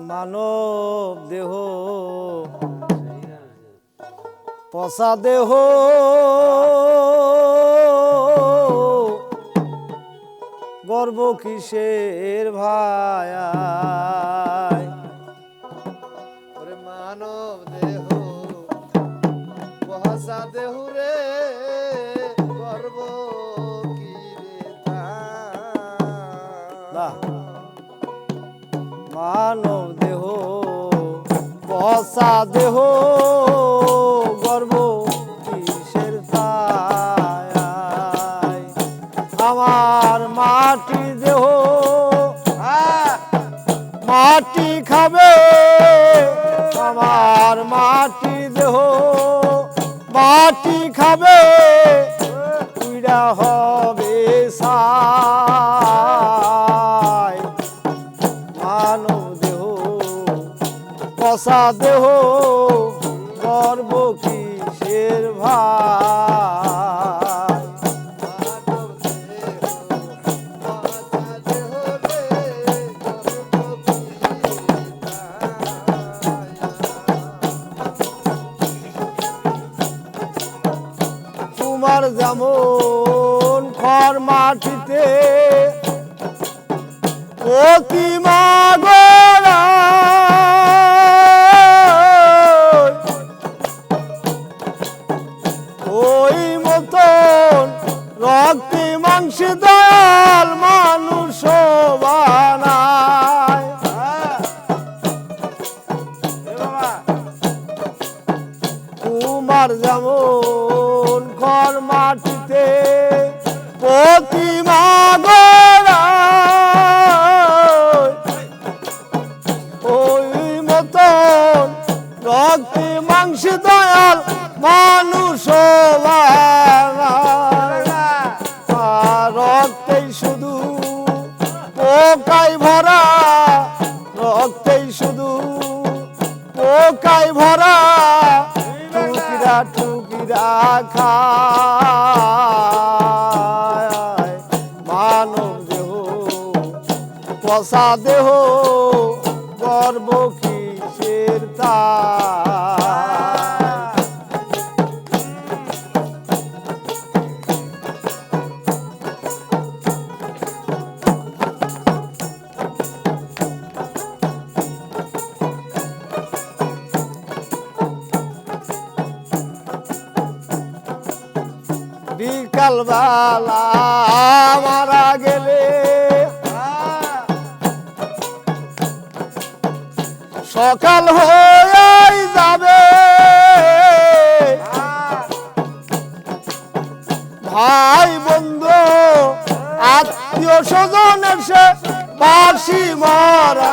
মানব দেহ। পচা দেহ। গর্ব কিসের ভাই দেহ, পচা দেহ গর্ব কিসের আমার মাটি দেহ মাটি খাবে। আমার মাটি দেহ, মাটি খাবে। পচা দেহ গর্ব কিসের ভাই তোমার যেমন খর মাটিতে প্রতিমা রক্তে মাংসে দয়াল মানুষ তোমার যেমন ঘর মাটিতে প্রতিমা ওই মতন রক্তে মাংসে দয়াল মানুষ ভরা, রক্তেই শুধু পোকায় ভরা। টুকিরা টুকিরা খায়। মানব দেহ, পশা দেহ, গর্ব কিসের তা মারা গেলে। সকাল হয়ে যাবে। ভাই বন্ধু আত্মীয় স্বজন এসে বাসি মারা।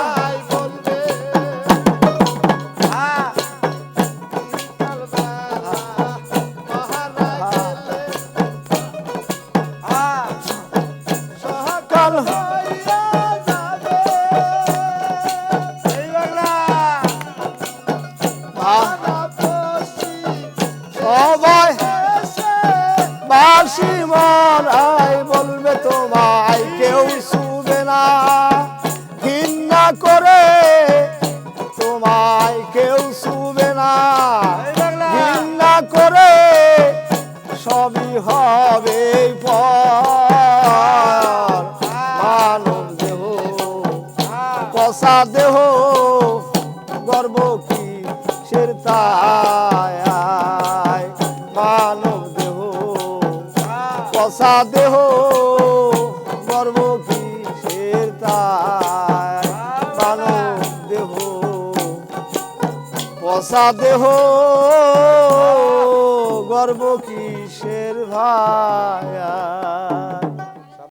সবাই বাসি মারাই বলবে তোমায় কেউ শুবে না। ঘৃণা করে তোমায় কেউ শুবে না। ঘৃণা করে সবই হবে পর মানব দেহ কষা দেহ গর্ব কি সের কষা দেহ গর্ব কি তার দেহ পশা দেহ গর্ব কিসের ভায়া